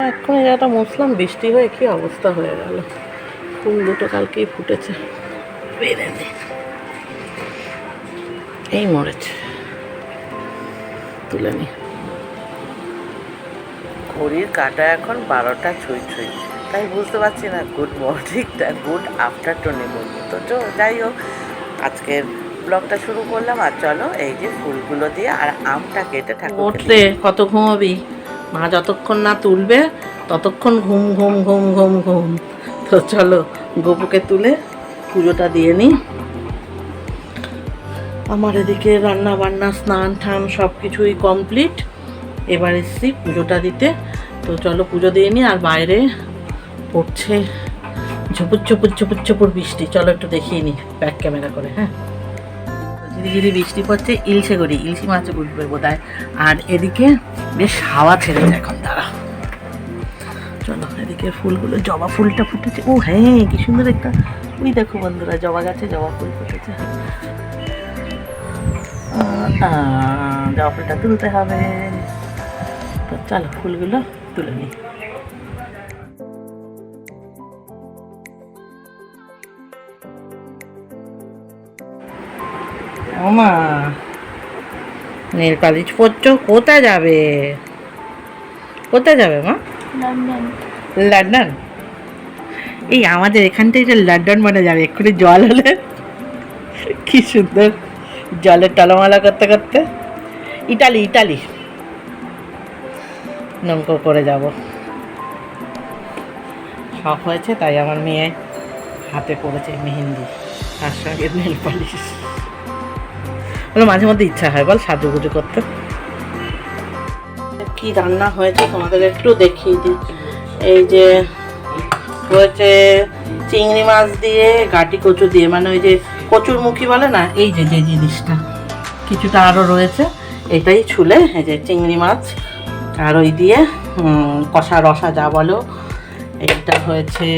এই জায়গাটা মুসলাম বৃষ্টি হয়ে কি অবস্থা হয়ে গেল। ফুল দুটো কালকেই ফুটেছে। এই মরেছে। তুলে নি। ঘড়ির কাটা এখন বারোটা ছুঁই ছুঁই। তাই বুঝতে পারছি না গুড মর্নিংটা গুড আফটারনুনে বলব তো চ- যাই হোক আজকের ব্লগটা শুরু করলাম। আর চলো এই যে ফুলগুলো দিয়ে আর আমটা কেটে ঠাকুর কত ঘুমাবি? মা যতক্ষণ না তুলবে, ততক্ষণ ঘুম ঘুম ঘুম ঘুম ঘুম। তো চলো গোপুকে তুলে পুজোটা দিয়ে নিই। আমার এদিকে রান্না বান্না স্নান টান সব কিছুই কমপ্লিট। এবার এসছি পুজোটা দিতে। তো চলো পুজো দিয়ে নিই, আর বাইরে পড়ছে ঝুপুর ঝুপুর ঝুপুর ঝুপুর বৃষ্টি। চলো একটু দেখিয়ে নিই ব্যাক ক্যামেরা করে হ্যাঁ? ঝিরি ঝিরি বৃষ্টি পড়ছে ইলশে করি ইলশি মাছ উঠবে বোধ আর এদিকে বেশ হাওয়া ছেড়েছে এখন তারা। চলো, এদিকে ফুলগুলো, জবা ফুলটা ফুটেছে। ও হ্যাঁ কি সুন্দর একটা ওই দেখো বন্ধুরা, জবা গাছে জবা ফুল ফুটেছে। জবা ফুলটা তুলতে হবে। তো চলো, ফুলগুলো তুলে নিই। ওমা নীল পালিশ পরছো কোথায় যাবে? কোথায় যাবে মা? লন্ডন। এই আমাদের এখান থেকে যে লন্ডন মানে যাবে এক্ষুনি জল হলে। কি সুন্দর জলের টলমালা করতে করতে। Italy Italy. নৌকো করে যাব। শখ হয়েছে তাই আমার মেয়ে হাতে পড়েছে মেহেন্দি তার সঙ্গে নীল পালিশ বলো মাঝে মধ্যে ইচ্ছা হয়, বল সাজুগুজু করতে। কি রান্না হয়েছে তোমাদের একটু দেখিয়ে দিই। এই যে হয়েছে চিংড়ি মাছ দিয়ে, গাটি কচু দিয়ে মানে ওই যে কচুর মুখী বলে না, এই যে যে জিনিসটা। কিছুটা আরও রয়েছে, এটাই ছুলে, এই যে চিংড়ি মাছ। আর ওই দিয়ে কষা রসা যা বলো। এইটা হয়েছে,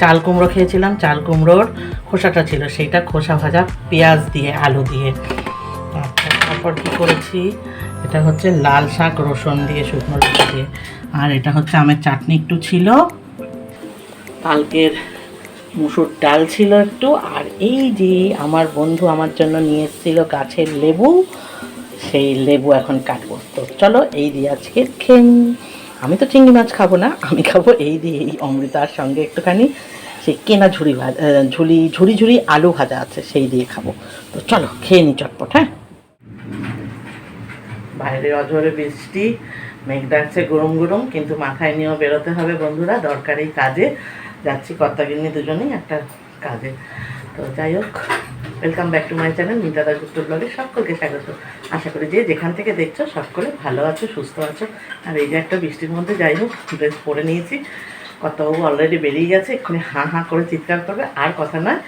চাল কুমড়ো খেয়েছিলাম, চাল কুমড়োর খোসাটা ছিল, সেইটা খোসা ভাজা, পেঁয়াজ দিয়ে, আলু দিয়ে। তারপর কি করেছি? এটা হচ্ছে লাল শাক রসুন দিয়ে শুকনো লঙ্কা দিয়ে। আর এটা হচ্ছে আমের চাটনি একটু ছিল। কালকের মুসুর ডাল ছিল একটু। আর এই যে আমার বন্ধু আমার জন্য নিয়ে এসেছিল গাছের লেবু, সেই লেবু এখন কাটবো। তো চলো এই দিয়ে আজকে খেন আমি তো চিংড়ি মাছ খাব না, আমি খাব এই দিয়ে এই অমৃতার সঙ্গে একটুখানি সেই কেনা ঝুড়ি ভাজা ঝুলি, ঝুড়ি ঝুড়ি আলু ভাজা আছে, সেই দিয়ে খাব। তো চলো খেয়ে নি চটপট হ্যাঁ? বাইরে অঝরে বৃষ্টি, মেঘ ডাকছে গরম গরম কিন্তু মাথায় নিয়েও বেরোতে হবে বন্ধুরা, দরকারি কাজে। যাচ্ছি কর্তাগিন্নি দুজনেই একটা কাজে। তো যাই হোক welcome back to my channel Mita Dasgupta ব্লগে সকলকে স্বাগত। আশা করি যে যেখান থেকে দেখছ সকলে ভালো আছো, সুস্থ আছো। আর এই যে একটা বৃষ্টির মধ্যে যাই হোক ড্রেস পরে নিয়েছি। কর্তাবাবু অলরেডি বেরিয়ে গেছে, এক্ষুনি হাঁ হাঁ করে চিৎকার করবে, আর কথা নয়,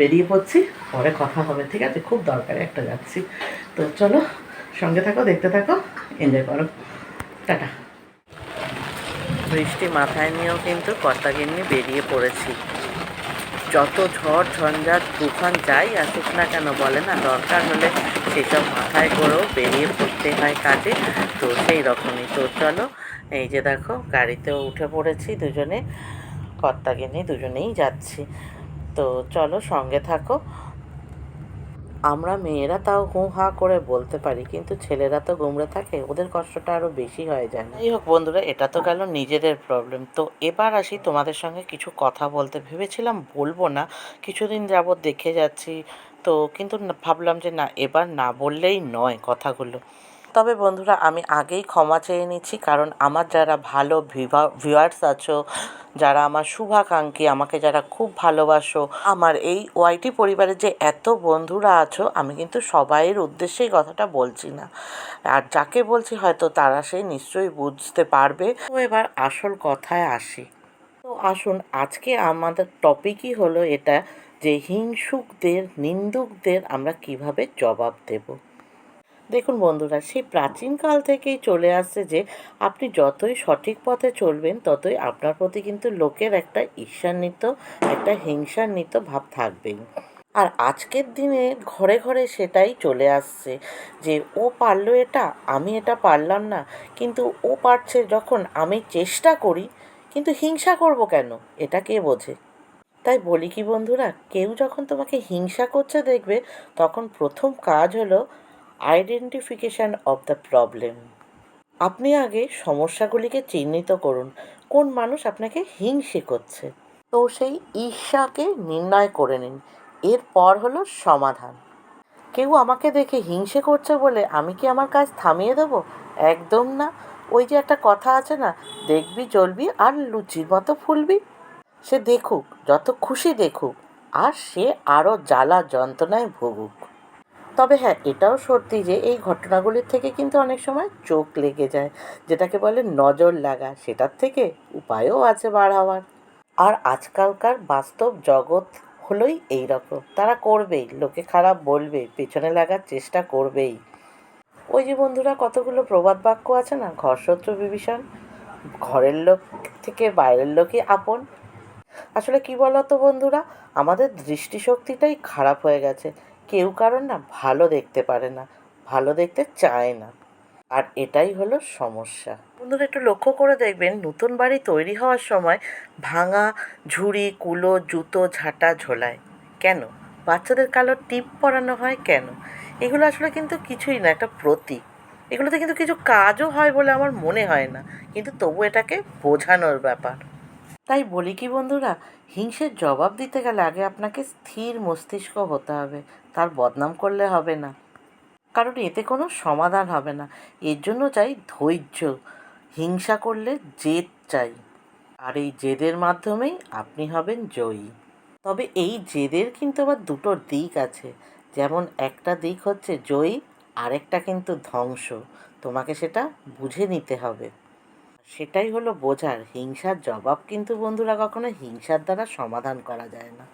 বেরিয়ে পড়ছি, পরে কথা হবে, ঠিক আছে? খুব দরকারে একটা যাচ্ছি। তো চলো সঙ্গে থাকো, দেখতে থাকো এনজয় করো। টাটা। বৃষ্টি মাথায় নিয়েও কিন্তু কর্তাগিন্নি বেরিয়ে পড়েছি। যত ঝড় ঝঞ্ঝাট তুফান যাই আসুক না কেন, বলে না, দরকার হলে সেসব মাথায় করেও বেরিয়ে পড়তে হয় কাজে। তো সেই রকমই। তো চলো, এই যে দেখো, গাড়িতেও উঠে পড়েছি দুজনে, কর্তাগিন্নি দুজনেই যাচ্ছি। তো চলো, সঙ্গে থাকো। আমরা মেয়েরা তাও হু হা করে বলতে পারি, কিন্তু ছেলেরা তো গুমড়ে থাকে, ওদের কষ্টটা আরও বেশি হয়ে যায় না। যাই হোক বন্ধুরা, এটা তো গেল নিজেদের প্রবলেম তো এবার আসি তোমাদের সঙ্গে কিছু কথা বলতে। ভেবেছিলাম বলব না, কিছুদিন যাবৎ দেখে যাচ্ছি, তো কিন্তু ভাবলাম যে না, এবার না বললেই নয় কথাগুলো। তবে বন্ধুরা, আমি আগেই ক্ষমা চেয়ে নিচ্ছি, কারণ আমার যারা ভালো ভিউয়ার্স আছো, যারা আমার শুভাকাঙ্ক্ষী, আমাকে যারা খুব ভালোবাসো, আমার এই ওয়াইটি পরিবারের যে এত বন্ধুরা আছো, আমি কিন্তু সবাইয়ের উদ্দেশ্যেই কথাটা বলছি না। আর যাকে বলছি হয়তো তারা সেই নিশ্চয়ই বুঝতে পারবে। তো এবার আসল কথায় আসি। তো আসুন, আজকে আমাদের টপিকই হলো এটা যে হিংসুকদের, নিন্দুকদের আমরা কীভাবে জবাব দেব? দেখুন বন্ধুরা, সেই প্রাচীনকাল থেকেই চলে আসছে যে আপনি যতই সঠিক পথে চলবেন, ততই আপনার প্রতি কিন্তু লোকের একটা ঈর্ষান্বিত, একটা হিংসান্বিত ভাব থাকবেই। আর আজকের দিনে ঘরে ঘরে সেটাই চলে আসছে যে ও পারল এটা, আমি এটা পারলাম না। কিন্তু ও পারছে যখন আমি চেষ্টা করি, কিন্তু হিংসা করব কেন? এটা কে বোঝে? তাই বলি কি বন্ধুরা, কেউ যখন তোমাকে হিংসা করছে দেখবে, তখন প্রথম কাজ হলো আইডেন্টিফিকেশান অফ দ্য প্রবলেম আপনি আগে সমস্যাগুলিকে চিহ্নিত করুন। কোন মানুষ আপনাকে হিংসে করছে? তো সেই ঈর্ষাকে নির্ণয় করে নিন। এরপর হলো সমাধান। কেউ আমাকে দেখে হিংসে করছে বলে আমি কি আমার কাজ থামিয়ে দেবো? একদম না। ওই যে একটা কথা আছে না, দেখবি চলবি আর লুচির মতো ফুলবি। সে দেখুক, যত খুশি দেখুক, আর সে আরও জ্বালা যন্ত্রণায় ভুগুক। তবে হ্যাঁ এটাও সত্যি যে এই ঘটনাগুলির থেকে কিন্তু অনেক সময় চোখ লেগে যায়, যেটাকে বলে নজর লাগা, সেটার থেকে উপায়ও আছে বার হওয়ার। আর আজকালকার বাস্তব জগৎ হলোই এই রকম তারা করবেই, লোকে খারাপ বলবে, পেছনে লাগার চেষ্টা করবেই। ওই যে বন্ধুরা, কতগুলো প্রবাদ বাক্য আছে না? ঘর শত্রু বিভীষণ, ঘরের লোক থেকে বাইরের লোকই আপন। আসলে কি বলতো বন্ধুরা? আমাদের দৃষ্টিশক্তিটাই খারাপ হয়ে গেছে। কেউ কারণ না ভালো দেখতে পারে না, ভালো দেখতে চায় না। আর এটাই হলো সমস্যা। বন্ধুরা, একটু লক্ষ্য করে দেখবেন, নতুন বাড়ি তৈরি হওয়ার সময় ভাঙা, ঝুড়ি, কুলো, জুতো, ঝাঁটা, ঝোলায়। কেন? বাচ্চাদের কালো টিপ পরানো হয় কেন? এগুলো আসলে কিন্তু কিছুই না, একটা প্রতীক। এগুলোতে কিন্তু কিছু কাজও হয় বলে আমার মনে হয় না। কিন্তু তবু এটাকে বোঝানোর ব্যাপার। তাই বলি কি বন্ধুরা, হিংসের জবাব দিতে গেলে আগে আপনাকে স্থির মস্তিষ্ক হতে হবে, তার বদনাম করলে হবে না। কারণ এতে কোনো সমাধান হবে না। এর জন্য চাই ধৈর্য। হিংসা করলে জেদ চাই। আর এই জেদের মাধ্যমেই আপনি হবেন জয়ী। তবে এই জেদের কিন্তু আবার দুটো দিক আছে। যেমন একটা দিক হচ্ছে জয়ী, আরেকটা কিন্তু ধ্বংস। তোমাকে সেটা বুঝে নিতে হবে। সেটাই হলো বোঝার, হিংসার জবাব কিন্তু বন্ধুরা কখনো হিংসার দ্বারা সমাধান করা যায় না।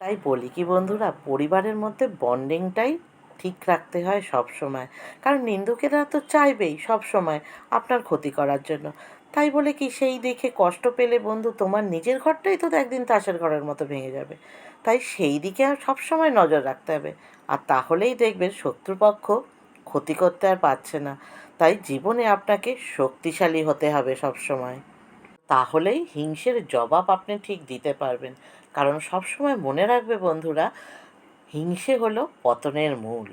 তাই বলি কি বন্ধুরা, পরিবারের মধ্যে বন্ডিংটাই ঠিক রাখতে হয় সব সময় কারণ নিন্দুকেরা তো চাইবেই সব সময় আপনার ক্ষতি করার জন্য। তাই বলে কি, সেই দেখে কষ্ট পেলে বন্ধু তোমার নিজের ঘরটাই তো একদিন তাসের ঘরের মতো ভেঙে যাবে। তাই সেই দিকে আর সবসময় নজর রাখতে হবে। আর তাহলেই দেখবেন শত্রুপক্ষ ক্ষতি করতে আর পারছে না। তাই জীবনে আপনাকে শক্তিশালী হতে হবে সব সময় তাহলেই হিংসের জবাব আপনি ঠিক দিতে পারবেন। কারণ সবসময় মনে রাখবে বন্ধুরা, হিংসে হলো পতনের মূল।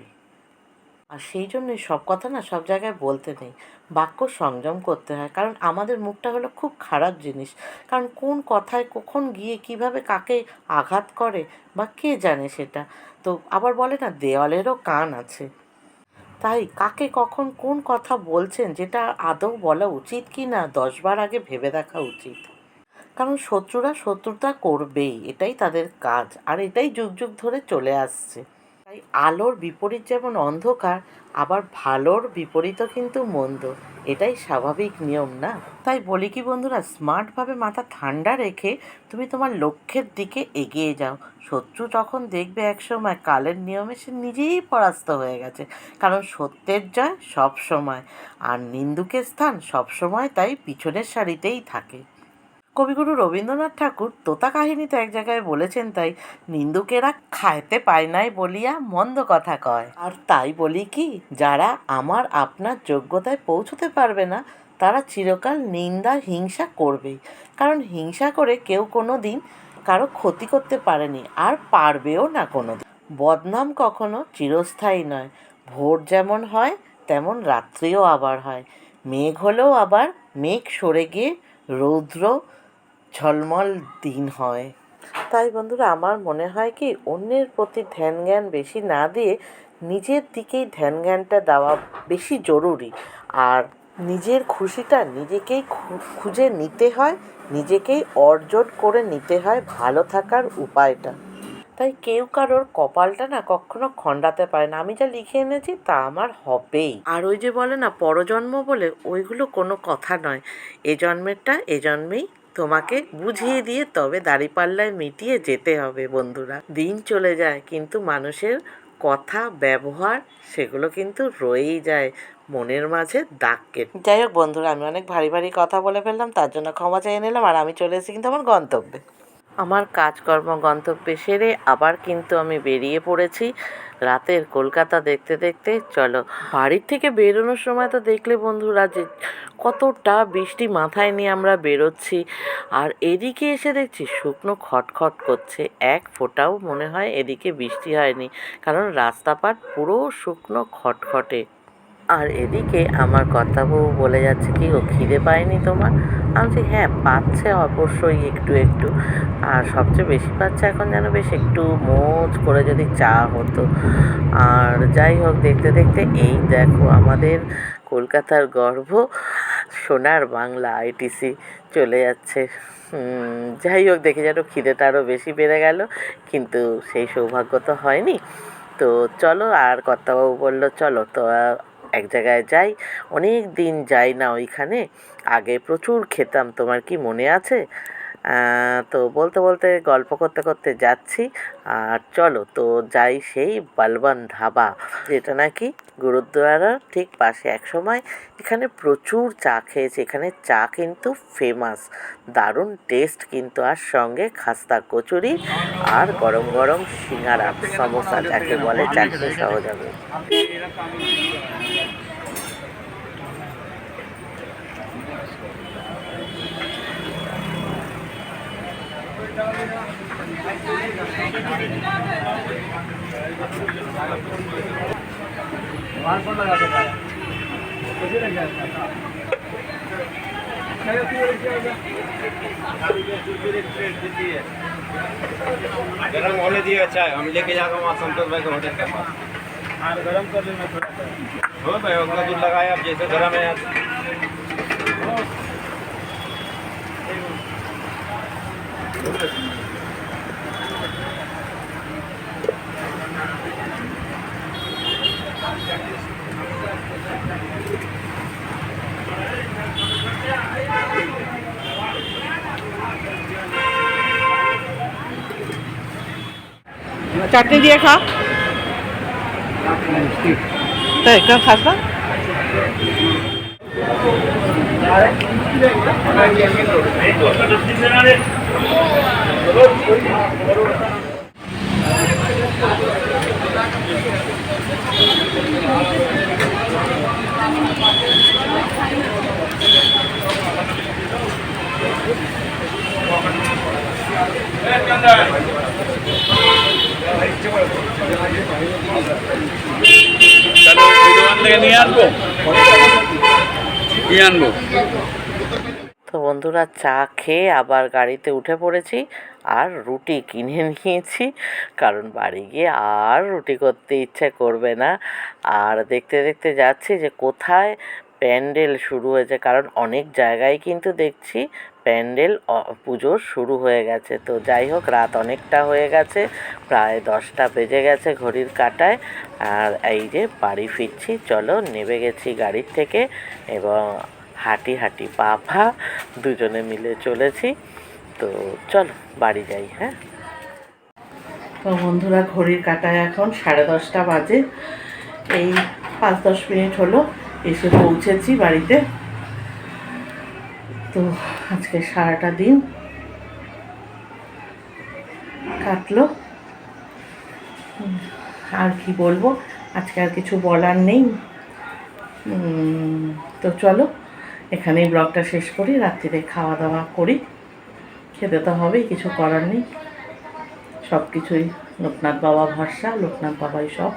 আর সেই জন্যই সব কথা না সব জায়গায় বলতে নেই। বাক্য সংযম করতে হয়। কারণ আমাদের মুখটা হলো খুব খারাপ জিনিস। কারণ কোন কথায় কখন গিয়ে কীভাবে কাকে আঘাত করে বা কে জানে সেটা। তো আবার বলে না, দেওয়ালেরও কান আছে। তাই কাকে কখন কোন কথা বলছেন যেটা আদৌ বলা উচিত কি না দশবার আগে ভেবে দেখা উচিত। কারণ শত্রুরা শত্রুতা করবেই, এটাই তাদের কাজ। আর এটাই যুগ যুগ ধরে চলে আসছে। তাই আলোর বিপরীত যেমন অন্ধকার, আবার ভালোর বিপরীতও কিন্তু মন্দ। এটাই স্বাভাবিক নিয়ম না? তাই বলি কি বন্ধুরা স্মার্টভাবে মাথা ঠান্ডা রেখে তুমি তোমার লক্ষ্যের দিকে এগিয়ে যাও। শত্রু তখন দেখবে একসময় কালের নিয়মে সে নিজেই পরাস্ত হয়ে গেছে, কারণ সত্যের জয় সব সময় আর নিন্দুকের স্থান সব সময় তাই পিছনের সারিতেই থাকে। কবিগুরু রবীন্দ্রনাথ ঠাকুর তোতা কাহিনীতে এক জায়গায় বলেছেন তাই, নিন্দুকেরা খাইতে পায় নাই বলিয়া মন্দ কথা কয়। আর তাই বলি কি, যারা আমার আপনার যোগ্যতায় পৌঁছতে পারবে না, তারা চিরকাল নিন্দা, হিংসা করবেই। কারণ হিংসা করে কেউ কোনো দিন কারও ক্ষতি করতে পারেনি, আর পারবেও না কোনো দিন। বদনাম কখনো চিরস্থায়ী নয়। ভোর যেমন হয়, তেমন রাত্রিও আবার হয়। মেঘ হলেও আবার মেঘ সরে গিয়ে রৌদ্র ঝলমল দিন হয়। তাই বন্ধুরা, আমার মনে হয় কি, অন্যের প্রতি ধ্যান জ্ঞান বেশি না দিয়ে নিজের দিকেই ধ্যান জ্ঞানটা দেওয়া বেশি জরুরি। আর নিজের খুশিটা নিজেকেই খুঁজে নিতে হয়, নিজেকেই অর্জন করে নিতে হয় ভালো থাকার উপায়টা। তাই কেউ কারোর কপালটা না কখনো খণ্ডাতে পারে না। আমি যা লিখে এনেছি তা আমার হবেই। আর ওই যে বলে না, পরজন্ম বলে, ওইগুলো কোনো কথা নয়। এ জন্মেরটা এ জন্মেই তোমাকে বুঝিয়ে দিয়ে তবে দাড়িপাল্লায় মিটিয়ে যেতে হবে, বন্ধুরা। দিন চলে যায়, কিন্তু মানুষের কথা, ব্যবহার, সেগুলো কিন্তু রয়েই যায়। মনের মাঝে দাগ কেটে। যাই হোক, বন্ধুরা, আমি অনেক ভারী ভারী কথা বলে ফেললাম, তার জন্য ক্ষমা চেয়ে নিলাম, আর আমি চলে এসেছি কিন্তু আমার গন্তব্যে। আমার কাজকর্ম, গন্তব্যে সেরে আবার কিন্তু আমি বেরিয়ে পড়েছি। রাতের কলকাতা দেখতে দেখতে, চলো, বাড়ির থেকে বেরোনোর সময় তো দেখলে বন্ধুরা যে কতটা বৃষ্টি মাথায় নিয়ে আমরা বেরোচ্ছি। আর এদিকে এসে দেখছি শুকনো খটখট করছে। এক ফোঁটাও মনে হয় এদিকে বৃষ্টি হয়নি। কারণ রাস্তাপাট পুরো শুকনো খটখটে। আর এদিকে আমার কথা বউ বলে যাচ্ছে কি, ও খিদে পায়নি তোমার? আমি বলছি হ্যাঁ পাচ্ছে অবশ্যই একটু একটু। আর সবচেয়ে বেশি পাচ্ছে এখন যেন বেশ একটু মোজ করে যদি চা হতো। আর যাই হোক, দেখতে দেখতে এই দেখো আমাদের কলকাতার গর্ভ সোনার বাংলা আইটিসি চলে যাচ্ছে। যাই হোক, দেখে যেন খিদেটা আরও বেশি বেড়ে গেল। কিন্তু সেই সৌভাগ্য তো হয়নি। তো চলো, আর কর্তাবাবু বলল, চলো, তো এক জায়গায় যাই, অনেক দিন যাই না ওইখানে। আগে প্রচুর খেতাম, তোমার কি মনে আছে? তো বলতে বলতে গল্প করতে করতে যাচ্ছি। আর চলো, তো যাই সেই বালবান ধাবা, যেটা নাকি গুরুদ্বারার ঠিক পাশে এক সময় এখানে প্রচুর চা খেয়েছি। এখানে চা কিন্তু ফেমাস দারুণ টেস্ট কিন্তু, আর সঙ্গে খাস্তা কচুরি আর গরম গরম সিঙ্গারা, সমোসা, যাকে বলে চাটনি সহজ হবে। गरम होने दिया चाय हम लेके जाकर वहाँ संतोष भाई के होटल के पास। हाँ गरम कर लेना थोड़ा हो भाई उतना दूध लगाया अब जैसे गरम है চাটনি দিয়ে খা তাই কেন খাস না? তাহলে ওই তো বন্ধুরা চা খেয়ে আবার গাড়িতে উঠে পড়েছি আর রুটি কিনে নিয়েছি, কারণ বাড়ি গিয়ে আর রুটি করতে ইচ্ছে করবে না। আর দেখতে দেখতে যাচ্ছি যে কোথায় প্যান্ডেল শুরু হয়েছে, কারণ অনেক জায়গায় কিন্তু দেখছি প্যান্ডেল পুজোর শুরু হয়ে গেছে। তো যাই হোক, রাত অনেকটা হয়ে গেছে, প্রায় দশটা বেজে গেছে ঘড়ির কাটায়। আর এই যে বাড়ি ফিরছি, চলো নেমে গেছি গাড়ির থেকে এবং হাঁটি হাঁটি পা পা দুজনে মিলে চলেছি। তো চলো, বাড়ি যাই হ্যাঁ? তো বন্ধুরা, ঘড়ির কাটায় এখন সাড়ে দশটা বাজে। এই পাঁচ দশ মিনিট হলো, এসে পৌঁছেছি বাড়িতে। তো আজকে সারাটা দিন কাটলো। আর কি বলব? আজকে আর কিছু বলার নেই। তো চলো, এখানেই ব্লগটা শেষ করি, রাত্রিরে খাওয়া দাওয়া করি। খেতে তো হবেই, কিছু করার নেই। সব কিছুই, লোকনাথ বাবা ভরসা, লোকনাথ বাবাই সব।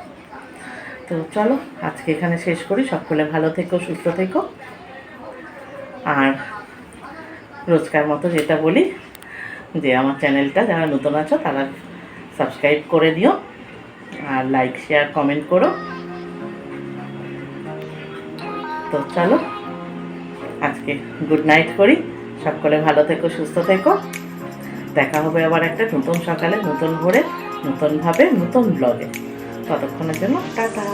তো চলো, আজকে এখানে শেষ করি। সকলে ভালো থেকো, সুস্থ থেকো। আর রোজকার মতো যেটা বলি, যে আমার চ্যানেলটা যারা নতুন আছো, তারা সাবস্ক্রাইব করে দিও আর লাইক শেয়ার কমেন্ট করো। তো চলো, আজকে গুড নাইট করি। সকলে ভালো থেকো, সুস্থ থেকো। দেখা হবে আবার একটা নতুন সকালে, নতুন ভোরে, নতুনভাবে, নতুন ব্লগে ততক্ষণের জন্য টাটা।